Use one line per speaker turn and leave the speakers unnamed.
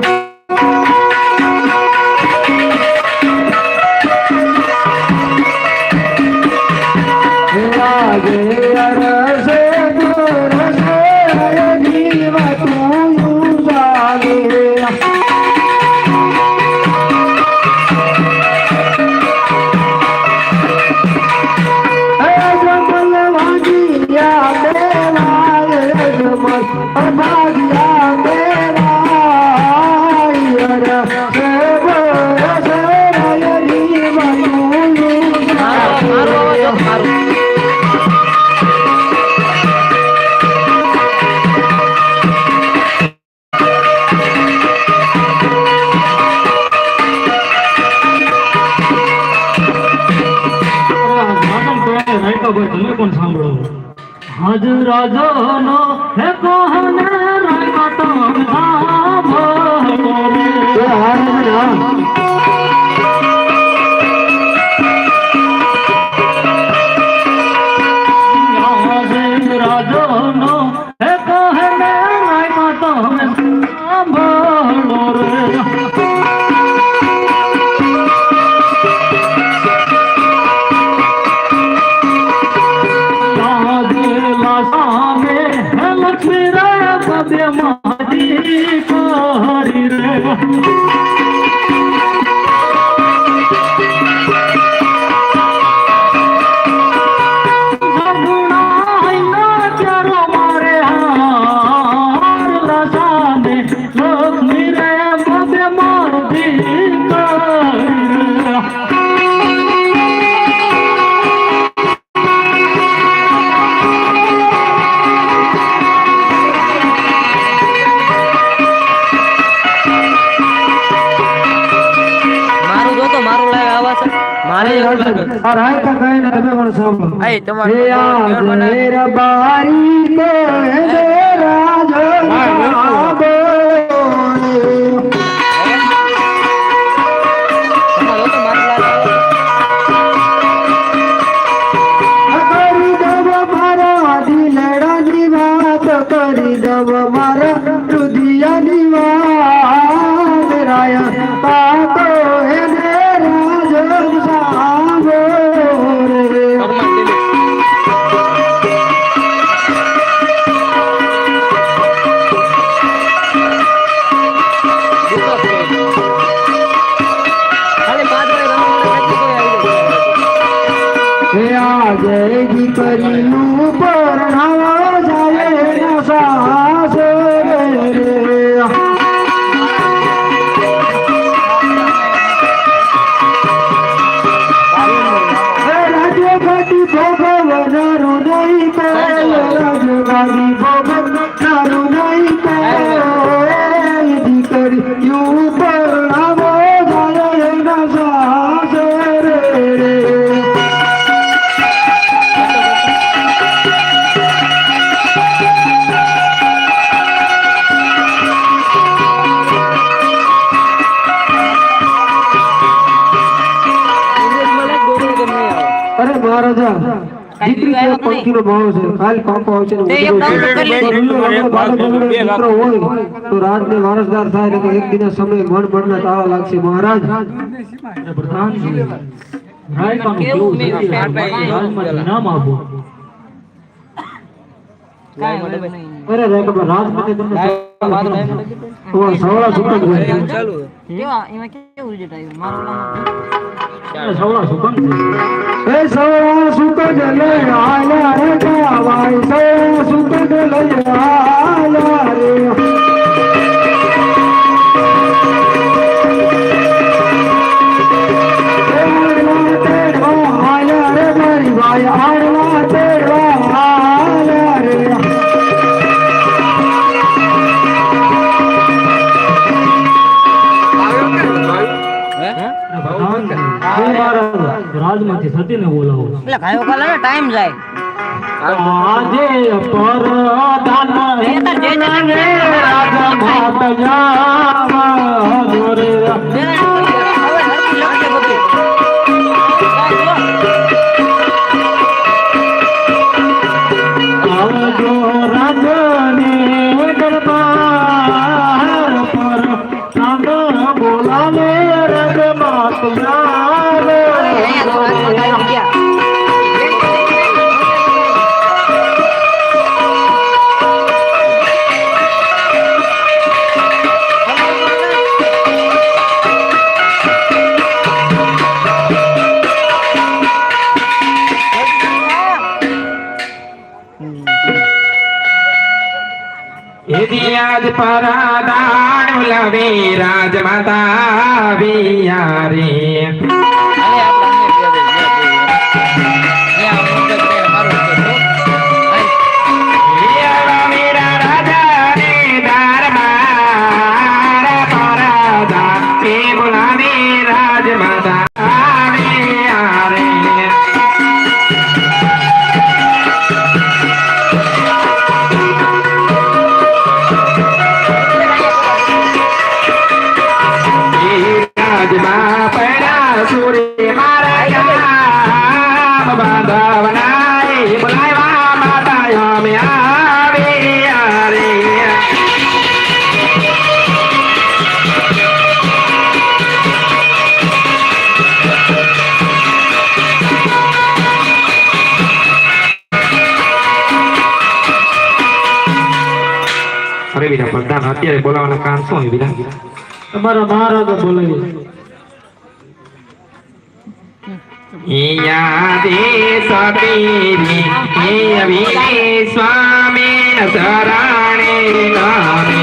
Bye.
હાજ રાજાનો હે કોહને રાયકા તમ લક્ષ્મી રે પદ્ય મારી કરી રે
આય તમારું તમારું
Kali Bhagat. 1 ભાવ છે? ખાલી કાંકો આવશે ને મિત્રો હોય તો રાતને વારસદાર થાય તો એક દિન સમય મન મનના તાળા લાગશે. મહારાજ
નામ આપો.
કાંઈ
અરે રે કે રાજપતિ તમને. તો સવળા સુકન છે
ચાલુ કેવા? એમાં કેવું રિઝલ્ટ આવ્યું મારું નામ
સુકન
એ સવળા સુકન લે આયા રે કાવાય સવળા સુકન લે આયા રે.
રાજમાંથી સતીને બોલાવો
એટલે ગાયો કાલે ટાઈમ જાય.
આજે પરદાન
જે
રાજા માત
આજ પરાદાન ઉલવે રાજમાતા વિયારે પ્રધાન અત્યારે બોલાવાના કાન શું બીજા?
તમારા બોલાવી
સતીરી હે અવિને સ્વામી શરણે નામે